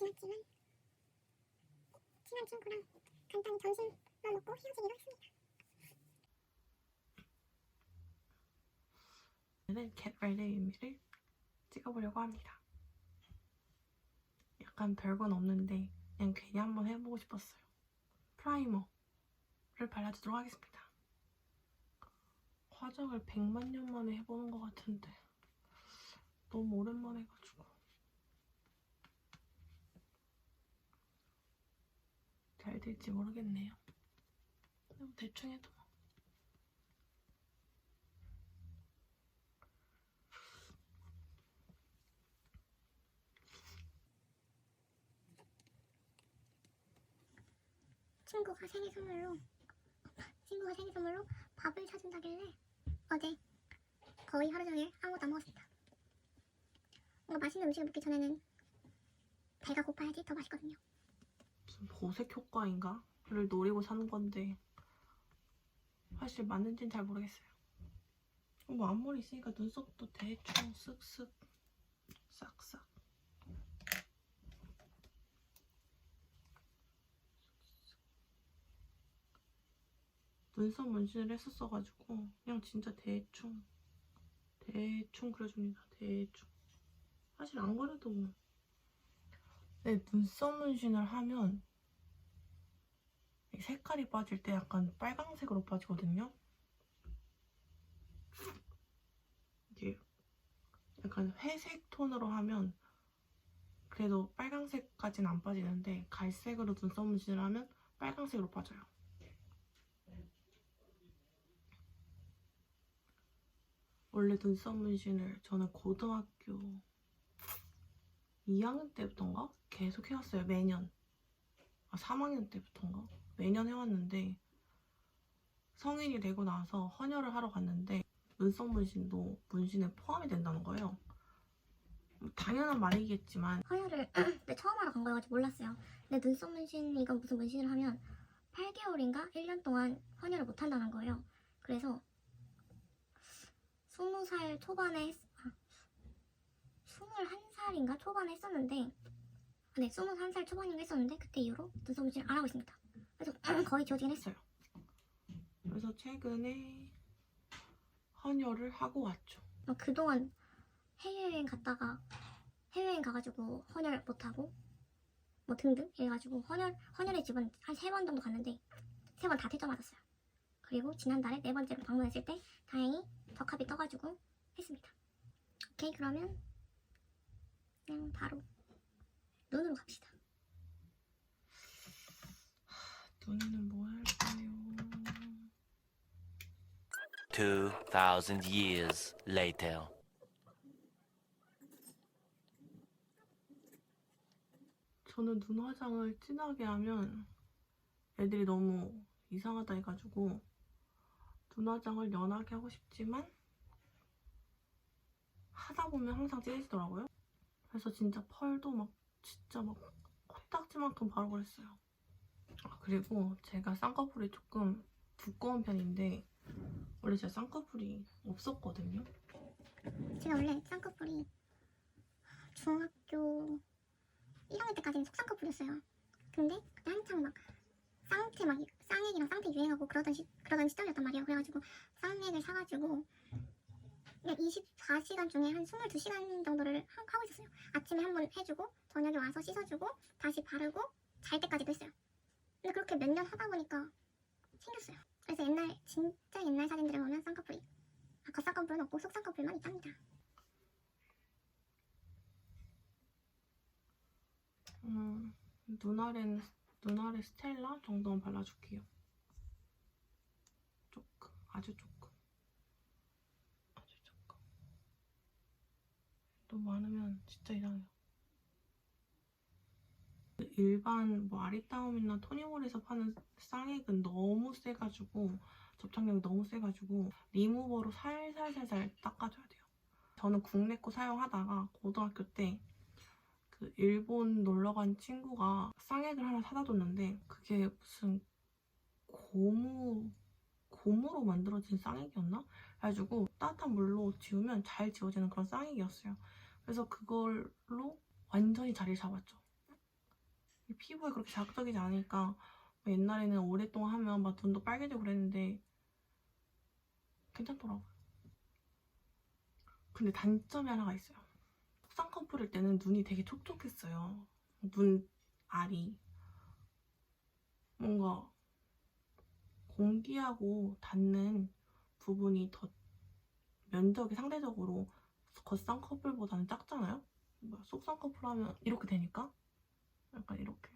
지났지만 친한 친구랑 간단히 점심만 먹고 헤어지기로 했습니다. 오늘은 캣레드 의미를 찍어보려고 합니다. 약간 별건 없는데 그냥 괜히 한번 해보고 싶었어요. 프라이머를 발라주도록 하겠습니다. 화장을 100만 년 만에 해보는 것 같은데 너무 오랜만에 해가지고 잘 될지 모르겠네요. 대충 해도 뭐. 친구가 생일 선물로 친구가 생일 선물로 밥을 사준다길래 어제 거의 하루 종일 아무것도 안 먹었습니다. 뭔가 맛있는 음식을 먹기 전에는 배가 고파야지 더 맛있거든요. 무슨 보색 효과인가?를 노리고 사는 건데 사실 맞는지는 잘 모르겠어요. 뭐 앞머리 있으니까 눈썹도 대충 쓱쓱 싹싹 눈썹 문신을 했었어가지고 그냥 진짜 대충 대충 그려줍니다. 대충 사실 안 그래도 뭐 네, 눈썹 문신을 하면 이 색깔이 빠질 때 약간 빨강색으로 빠지거든요. 이게 약간 회색 톤으로 하면 그래도 빨강색까지는 안 빠지는데 갈색으로 눈썹 문신을 하면 빨강색으로 빠져요. 원래 눈썹 문신을 저는 고등학교 2학년 때부터인가 계속 해왔어요 매년 아 3학년 때부터인가 매년 해왔는데 성인이 되고 나서 헌혈을 하러 갔는데 눈썹 문신도 문신에 포함이 된다는 거예요 뭐 당연한 말이겠지만 허혈을 네, 처음 하러 간 거여가지고 몰랐어요. 근데 눈썹 문신 이건 무슨 문신을 하면 8개월인가 1년 동안 헌혈을 못 한다는 거예요. 그래서 20살 초반에 했, 아, 21살인가 초반에 했었는데 네 21살 초반인가 했었는데 그때 이후로 눈썹 문신을 안 하고 있습니다. 그래서 거의 지워지긴 했어요. 그래서 최근에 헌혈을 하고 왔죠 어, 그동안 해외여행 갔다가 해외여행 가가지고 헌혈 못하고 뭐 등등 해가지고 헌혈 헌혈의 집은 한 세 번 정도 갔는데 세 번 다 퇴짜 맞았어요. 그리고 지난달에 네 번째로 방문했을 때 다행히 적합이 떠가지고 했습니다. 오케이 그러면 그냥 바로 눈으로 갑시다. 눈에는 뭐 할까요? 2,000 years later. 저는 눈 화장을 진하게 하면 애들이 너무 이상하다 해가지고 눈 화장을 연하게 하고 싶지만 하다 보면 항상 찌해지더라고요. 그래서 진짜 펄도 막 진짜 막 코딱지만큼 바르고 그랬어요. 아, 그리고 제가 쌍꺼풀이 조금 두꺼운 편인데 원래 제가 쌍꺼풀이 없었거든요. 제가 원래 쌍꺼풀이 중학교 1학년 때까지는 속쌍꺼풀이었어요. 근데 그때 한창 막 쌍태 막 쌍액이랑 쌍태 유행하고 그러던 시, 그러던 시절이었단 말이에요. 그래가지고 쌍액을 사가지고 그냥 24시간 중에 한 22시간 정도를 하, 하고 있었어요. 아침에 한 번 해주고 저녁에 와서 씻어주고 다시 바르고 잘 때까지도 했어요. 그렇게 몇 년 하다 보니까 생겼어요. 그래서 옛날 진짜 옛날 사진들을 보면 쌍꺼풀이 아, 겉쌍꺼풀은 없고 속쌍꺼풀만 있답니다. 음, 눈아래는 눈아래 스텔라 정도만 발라줄게요. 조금, 아주 조금, 아주 조금. 너무 많으면 진짜 이상해요. 일반 뭐 아리따움이나 토니몰에서 파는 쌍액은 너무 세가지고 접착력이 너무 세가지고 리무버로 살살살살 닦아줘야 돼요. 저는 국내 거 사용하다가 고등학교 때 그 일본 놀러 간 친구가 쌍액을 하나 사다 줬는데 그게 무슨 고무 고무로 만들어진 쌍액이었나? 그래가지고 따뜻한 물로 지우면 잘 지워지는 그런 쌍액이었어요. 그래서 그걸로 완전히 자리를 잡았죠. 이 피부에 그렇게 자극적이지 않으니까 뭐 옛날에는 오랫동안 하면 막 눈도 빨개지고 그랬는데 괜찮더라고요. 근데 단점이 하나가 있어요. 쌍꺼풀일 때는 눈이 되게 촉촉했어요. 눈 알이 뭔가 공기하고 닿는 부분이 더 면적이 상대적으로 겉쌍꺼풀보다는 작잖아요? 뭐야, 속쌍꺼풀 하면 이렇게 되니까 약간 이렇게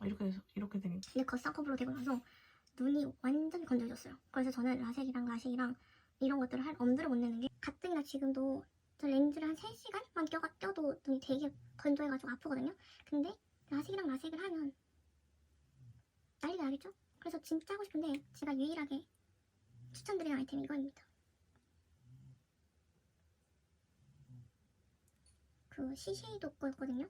어, 이렇게 돼서 이렇게 되니까 근데 겉 쌍꺼풀로 되고 나서 눈이 완전 건조해졌어요. 그래서 저는 라섹이랑 라식이랑 이런 것들을 할 엄두를 못 내는 게 가뜩이나 지금도 저 렌즈를 한 3시간만 껴, 껴도 눈이 되게 건조해가지고 아프거든요. 근데 라식이랑 라섹을 하면 난리가 나겠죠? 그래서 진짜 하고 싶은데 제가 유일하게 추천드리는 아이템이 이거입니다. 그 시쉐이도 거였거든요.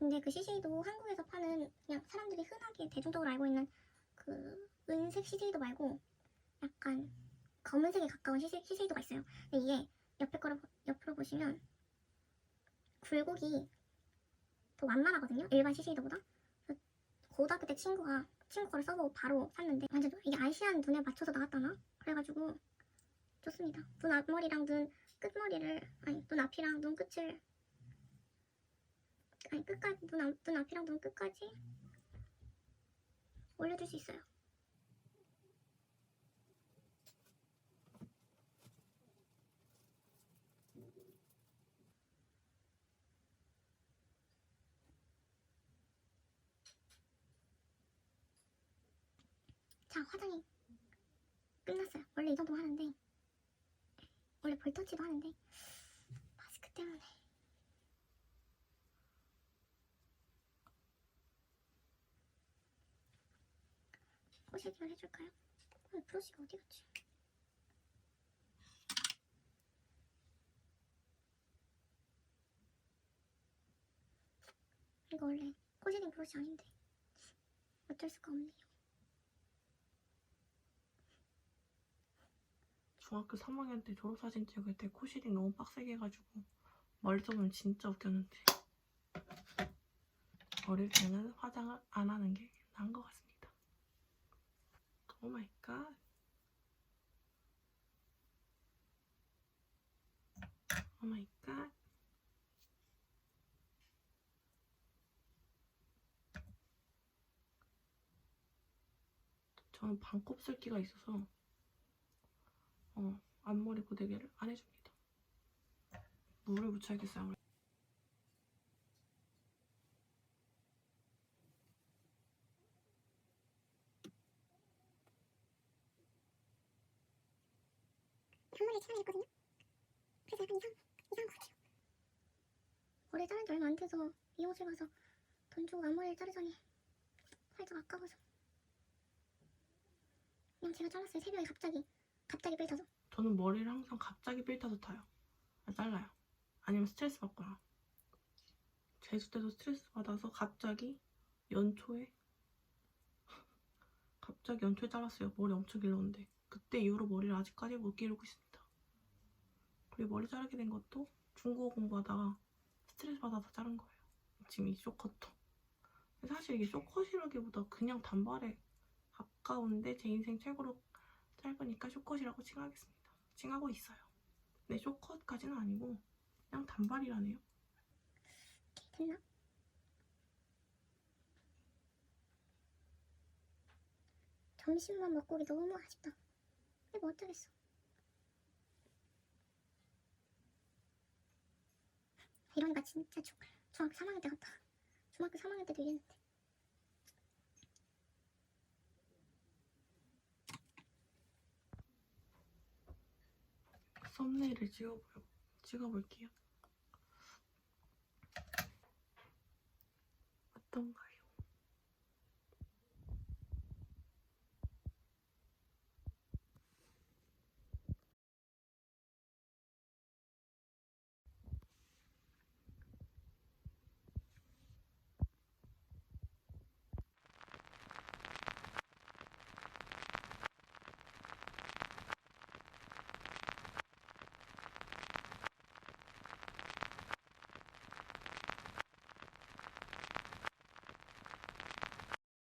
근데 그 시쉐이도 한국에서 파는 그냥 사람들이 흔하게 대중적으로 알고 있는 그 은색 시쉐이도 말고 약간 검은색에 가까운 시쉐, 시쉐이도가 있어요. 근데 이게 옆에 보- 옆으로 보시면 굴곡이 더 완만하거든요. 일반. 그래서 고등학교 때 친구가 친구 거를 써보고 바로 샀는데 완전 이게 아시안 눈에 맞춰서 나왔다나? 그래가지고 좋습니다. 눈 앞머리랑 눈 끝머리를 아니 눈 앞이랑 눈 끝을 아니 끝까지 눈, 앞, 눈 앞이랑 눈 끝까지 올려줄 수 있어요. 자 화장이 끝났어요. 원래 이 정도 하는데 원래 볼터치도 하는데 마스크 때문에 포쉐딩을 해줄까요? 어, 브러쉬가 어디 갔지? 이거 원래 포쉐딩 브러쉬 아닌데 어쩔 수가 없네요. 중학교 3학년 때 졸업사진 찍을 때 코시딩 너무 빡세게 해가지고 멀리서 보면 진짜 웃겼는데 어릴 때는 화장을 안 하는 게 나은 것 같습니다. 오 마이 갓. 오 마이 갓. 저는 반곱슬기가 있어서 어, 앞머리 고데기를 안 해줍니다. 물을 묻혀야겠어요. 있거든요. 그래서 약간 이상, 이상한 것 같아요. 머리 자른 지 얼마 안 돼서 미용실 가서 돈 주고 앞머리를 자르자니 살짝 아까워서 그냥 제가 잘랐어요. 새벽에 갑자기 갑자기 뺏어서 저는 머리를 항상 갑자기 삘타서 타요. 아, 잘라요. 아니면 스트레스 받거나. 제주 때도 스트레스 받아서 갑자기 연초에 갑자기 연초에 잘랐어요. 머리 엄청 길렀는데 그때 이후로 머리를 아직까지 못 기르고 있습니다. 그리고 머리 자르게 된 것도 중국어 공부하다가 스트레스 받아서 자른 거예요. 지금 이. 근데 사실 이게 쇼컷이라기보다 그냥 단발에 가까운데 제 인생 최고로 짧으니까 쇼컷이라고 칭하겠습니다. 칭하고 있어요. 네, 쇼컷까지는 아니고 그냥 단발이라네요. 됐나? 점심만 먹고 오기 너무 아쉽다. 근데 뭐 어쩌겠어. 이러니까 진짜 중, 중학교 3학년 때 같다. 중학교 3학년 때도 이랬는데. 썸네일을 찍어볼, 찍어볼게요. 어떤가요?